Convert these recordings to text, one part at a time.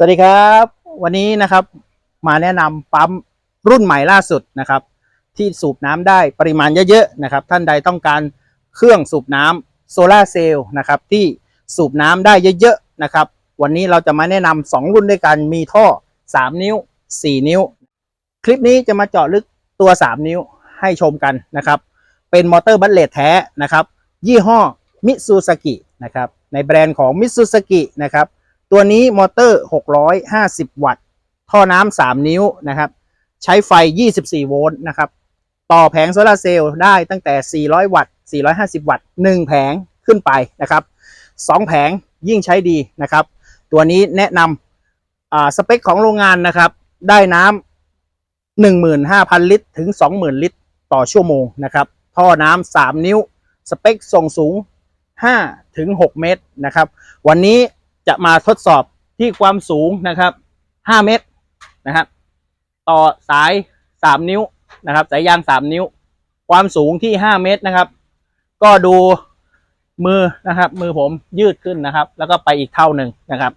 สวัสดีครับ วันนี้นะครับมาแนะนำปั๊มรุ่นใหม่ล่าสุดนะครับ ที่สูบน้ำได้ปริมาณเยอะๆนะครับ ท่านใดต้องการเครื่องสูบน้ำโซลาเซลล์นะครับที่สูบน้ำได้เยอะๆนะครับ วันนี้เราจะมาแนะนำสองรุ่นด้วยกันมีท่อ 3 นิ้ว 4 นิ้ว คลิปนี้จะมาเจาะลึกตัว 3 นิ้วให้ชมกันนะครับ เป็นมอเตอร์บัตเลตแท้นะครับ ยี่ห้อมิตซูสกินะครับในแบรนด์ของมิตซูสกินะครับ ตัวนี้มอเตอร์ 650 วัตต์ ท่อน้ำ3นิ้วนะครับ ใช้ไฟ 24 โวลต์นะครับ ต่อแผงโซลาเซลล์ได้ตั้งแต่ 400 วัตต์ 450 วัตต์ 1 แผงขึ้นไปนะครับ 2 แผงยิ่งใช้ดีนะครับ ตัวนี้แนะนำอ่าสเปคของโรงงานนะครับ ได้น้ำ15,000 ลิตร ถึง 20,000 ลิตร ต่อชั่วโมงนะครับ ท่อน้ำ3นิ้ว สเปคส่งสูง5ถึง6เมตรนะครับ วันนี้ จะมาทดสอบที่ความสูงนะครับ 5 เมตรนะครับ ต่อสาย 3 นิ้วนะครับ สายยาง 3 นิ้ว ความสูงที่ 5 เมตรนะครับ ก็ดูมือนะครับ มือผมยืดขึ้นนะครับ แล้วก็ไปอีกเท่าหนึ่งนะครับ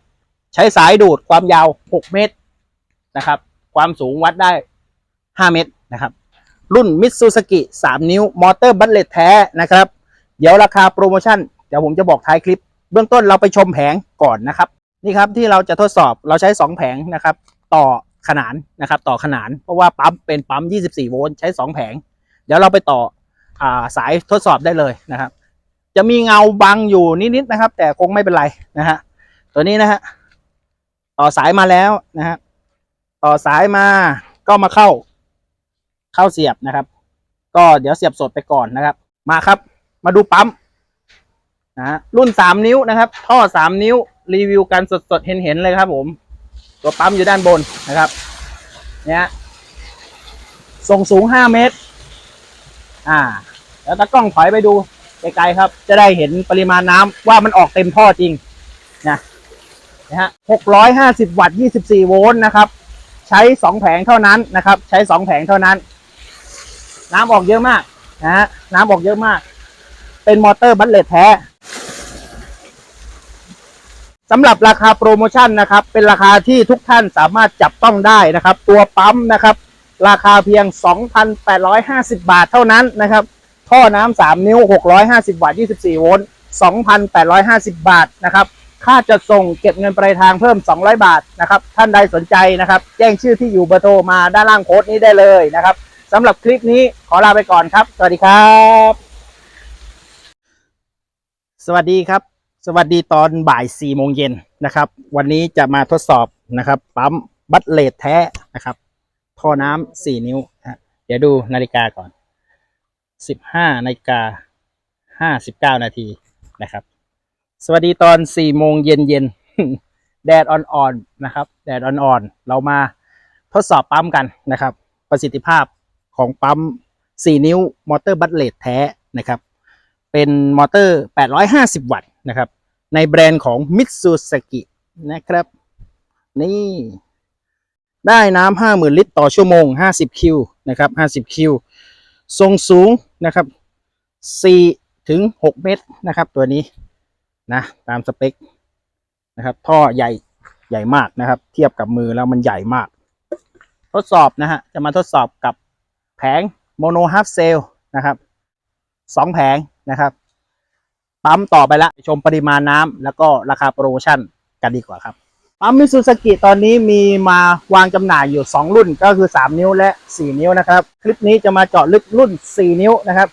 ใช้สายดูดความยาว 6 เมตรนะครับ ความสูงวัดได้ 5 เมตรนะครับ รุ่นมิตซูสกิ3 นิ้ว มอเตอร์บัตเลตแท้นะครับ เดี๋ยวราคาโปรโมชั่น เดี๋ยวผมจะบอกท้ายคลิป เบื้องต้นเราไปชมแผงก่อนนะครับ นี่ครับที่เราจะทดสอบเราใช้ 2 แผงนะครับ ต่อขนานนะครับ ต่อขนานเพราะว่าปั๊มเป็นปั๊ม 24 โวลต์ใช้ 2 แผง เดี๋ยวเราไปต่ออาสายทดสอบได้เลยนะครับ จะมีเงาบังอยู่นิดๆนะครับ แต่คงไม่เป็นไรนะฮะตัวนี้นะฮะต่อสายมาแล้วนะฮะต่อสายมาก็มาเข้า เข้าเสียบนะครับ ก็เดี๋ยวเสียบสดไปก่อนนะครับ มาครับ มาดูปั๊ม นะรุ่นสามนิ้วนะครับ ท่อสามนิ้วรีวิวกันสดๆ เห็นๆเลยครับ ผม ตัวปั๊มอยู่ด้านบนนะครับ เนี่ยส่งสูงห้าเมตร อ่า แล้วตากล้องถอยไปดูไกลๆครับ จะได้เห็นปริมาณน้ำว่ามันออกเต็มท่อจริงนะนะฮะหกร้อยห้าสิบวัตต์ยี่สิบสี่โวลต์นะครับ ใช้สองแผงเท่านั้นนะครับ ใช้สองแผงเท่านั้น น้ำออกเยอะมากนะฮะน้ำออกเยอะมาก เป็นมอเตอร์บัตเลตแท้สำหรับราคาโปรโมชั่นนะครับ เป็นราคาที่ทุกท่านสามารถจับต้องได้นะครับ ตัวปั๊มนะครับ ราคาเพียง 2,850 บาทเท่านั้นนะครับ ท่อน้ำ3นิ้ว 650 วัตต์ 24 โวลต์ 2,850 บาทนะครับ ค่าจัดส่งเก็บเงินปลายทางเพิ่ม 200 บาทนะครับ ท่านใดสนใจนะครับ แจ้งชื่อที่อยู่เบอร์โทรมาด้านล่างโพสต์นี้ได้เลยนะครับสำหรับคลิปนี้ขอลาไปก่อนครับ สวัสดีครับ สวัสดีครับ สวัสดีตอนบ่าย4โมงเย็นนะครับ วันนี้จะมาทดสอบนะครับปั๊มบัตเลตแท้นะครับท่อน้ำ4นิ้วฮะเดี๋ยวดูนาฬิกาก่อน 15นาฬิกา59 นาทีนะครับ สวัสดีตอน4โมงเย็นเย็นแดดอ่อนๆนะครับ แดดอ่อนๆเรามาทดสอบปั๊มกันนะครับ ประสิทธิภาพของปั๊ม 4 นิ้วมอเตอร์บัตเลตแท้นะครับ เป็นมอเตอร์ 850 วัตต์นะครับ ในแบรนด์ของ Mitsubishi นะครับ นี่ ได้น้ำ50,000 ลิตรต่อชั่วโมง 50 คิวนะครับ 50 คิว ทรงสูงนะครับ 4 ถึง 6 เมตรนะครับ ตัวนี้นะ ตามสเปคนะครับ ท่อใหญ่ใหญ่มากนะครับ เทียบกับมือแล้วมันใหญ่มาก ทดสอบนะฮะ จะมาทดสอบกับแผงโมโนฮาร์ฟเซลนะครับสองแผง นะครับปั๊มต่อไปละชมปริมาณน้ำแล้วก็ราคาโปรโมชั่นกันดีกว่าครับปั๊มมิซูสกิตอนนี้มีมาวางจำหน่ายอยู่ 2 รุ่นก็คือ 3 นิ้วและ 4 นิ้วนะครับ คลิปนี้จะมาเจาะลึกรุ่น 4 นิ้วนะครับ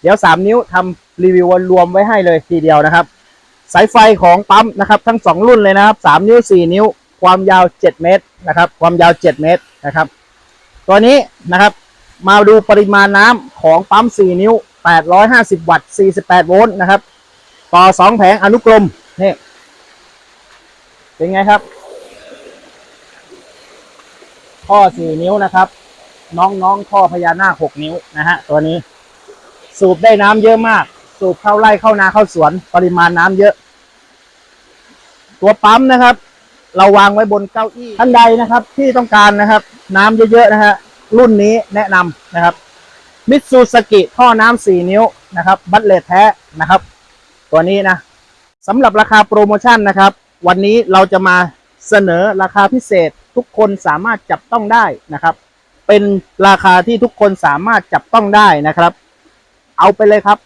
เดี๋ยว 3 นิ้วทำรีวิวรวมไว้ให้เลยทีเดียวนะครับ สายไฟของปั๊มนะครับทั้ง 2 รุ่นเลยนะครับ 3 นิ้ว 4 นิ้ว ความยาว 7 เมตรนะครับ ความยาว 7 เมตรนะครับ ตัวนี้นะครับมาดูปริมาณน้ำของปั๊ม 4 นิ้ว 850 วัตต์ 48 โวลต์นะครับ ต่อ 2 แผงอนุกรม นี่ เป็นไงครับ ข้อ 4 นิ้วนะครับ น้องๆข้อพญานาค 6 นิ้วนะฮะ ตัวนี้ สูบได้น้ำเยอะมาก สูบเข้าไร่เข้านาเข้าสวน ปริมาณน้ำเยอะ ตัวปั๊มนะครับ เราวางไว้บนเก้าอี้ท่านใดนะครับ ที่ต้องการนะครับ น้ำเยอะๆนะฮะ รุ่นนี้แนะนำนะครับ มิตซูสกิท่อน้ำสี่นิ้วนะครับ บัตเลตแท้นะครับ ตัวนี้นะสำหรับราคาโปรโมชั่นนะครับ วันนี้เราจะมาเสนอราคาพิเศษทุกคนสามารถจับต้องได้นะครับ เป็นราคาที่ทุกคนสามารถจับต้องได้นะครับ เอาไปเลยครับ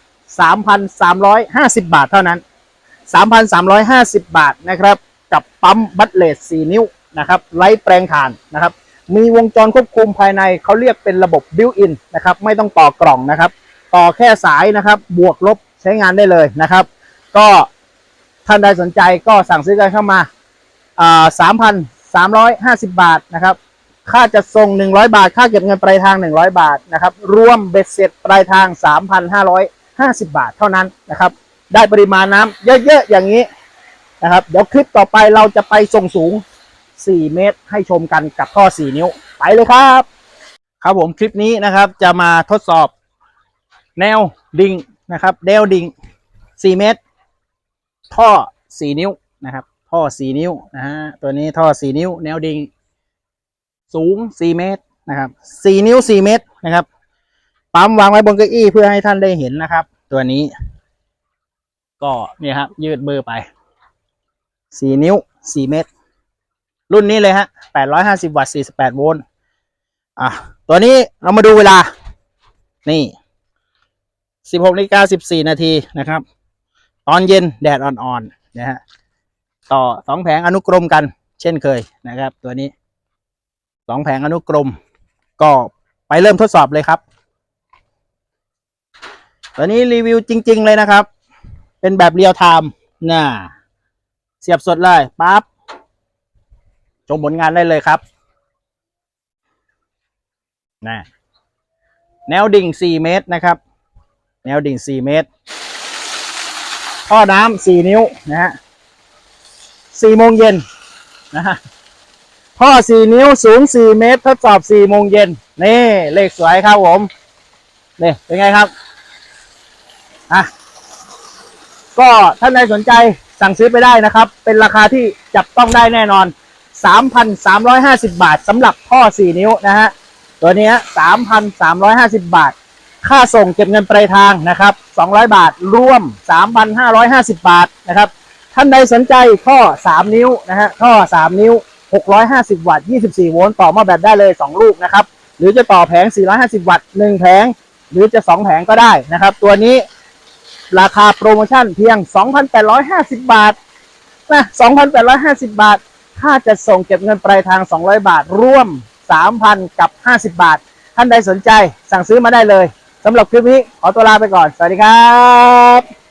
3,350 บาทเท่านั้น 3,350 บาทนะครับ กับปั๊มบัตเลส4นิ้วนะครับไร้แปลงถ่านนะครับ มีวงจรควบคุมภายในเขาเรียกเป็นระบบบิวอินนะครับไม่ต้องต่อกล่องนะครับ ต่อแค่สายนะครับ บวกลบใช้งานได้เลยนะครับ ก็ท่านใดสนใจก็สั่งซื้อกันเข้ามาอ่า3,350บาทนะครับค่าจัดส่ง 100 บาท ค่าเก็บเงินปลายทาง 100 บาทนะครับ รวมเบ็ดเสร็จปลายทาง 3,550 บาทเท่านั้นนะครับ ได้ปริมาณน้ำเยอะๆ อย่างนี้นะครับ เดี๋ยวคลิปต่อไปเราจะไปส่งสูง 4 เมตร ให้ชมกันกับท่อ 4 นิ้ว ไปเลยครับ ครับผมคลิปนี้นะครับจะมาทดสอบแนวดิ่งนะครับแนวดิ่ง 4 เมตร ท่อ 4 นิ้วนะครับ ท่อ 4 นิ้วนะฮะตัวนี้ท่อ 4 นิ้ว แนวดิ่งสูง 4 เมตรนะครับ 4 นิ้ว 4 เมตรนะครับปั๊มวางไว้บนเก้าอี้เพื่อให้ท่านได้เห็นนะครับ ตัวนี้ ก็เนี่ยครับยืดมือไป 4 นิ้ว 4 เมตร รุ่นนี้เลยฮะ 850 วัตต์ 48 โวลต์ อะ ตัวนี้เรามาดูเวลา นี่ 16นาฬิกา14 นาทีนะครับ ตอนเย็นแดดอ่อนๆ นะฮะ ต่อสองแผงอนุกรมกัน เช่นเคยนะครับ ตัวนี้สองแผงอนุกรม ก็ไปเริ่มทดสอบเลยครับ ตัวนี้รีวิวจริง ๆ เลยนะครับ เป็นแบบเรียลไทม์ น่ะ เสียบสดเลยปั๊บ ชมผลงานได้เลยครับนะแนวดิ่ง 4 เมตรนะครับ แนวดิ่ง 4 เมตรท่อน้ำ4นิ้วนะฮะ4โมงเย็นนะฮะท่อ 4 นิ้วสูง 4 เมตร ทดสอบ 4 โมงเย็นนี่เลขสวยครับผมนี่เป็นไงครับอะก็ท่านใดสนใจสั่งซื้อไปได้นะครับ เป็นราคาที่จับต้องได้แน่นอน 3,350 บาทสำหรับท่อ 4 นิ้วนะฮะ ตัวนี้ย3,350 บาท ค่าส่งเก็บเงินปลายทางนะครับ 200 บาท รวม 3,550 บาทนะครับ ท่านใดสนใจท่อ 3 นิ้วนะฮะ ท่อ 3 นิ้ว 650 วัตต์ 24 โวลต์ต่อมาแบบได้เลย 2 ลูกนะครับ หรือจะต่อแผง 450 วัตต์ 1 แผง หรือจะ 2 แผงก็ได้นะครับ ตัวนี้ราคาโปรโมชั่นเพียง 2,850 บาทนะ2,850 บาท ค่าจะส่งเก็บเงินปลายทาง 200 บาท ร่วม 3,000 กับ 50 บาท ท่านใดสนใจสั่งซื้อมาได้เลยสำหรับคลิปนี้ขอตัวลาไปก่อน สวัสดีครับ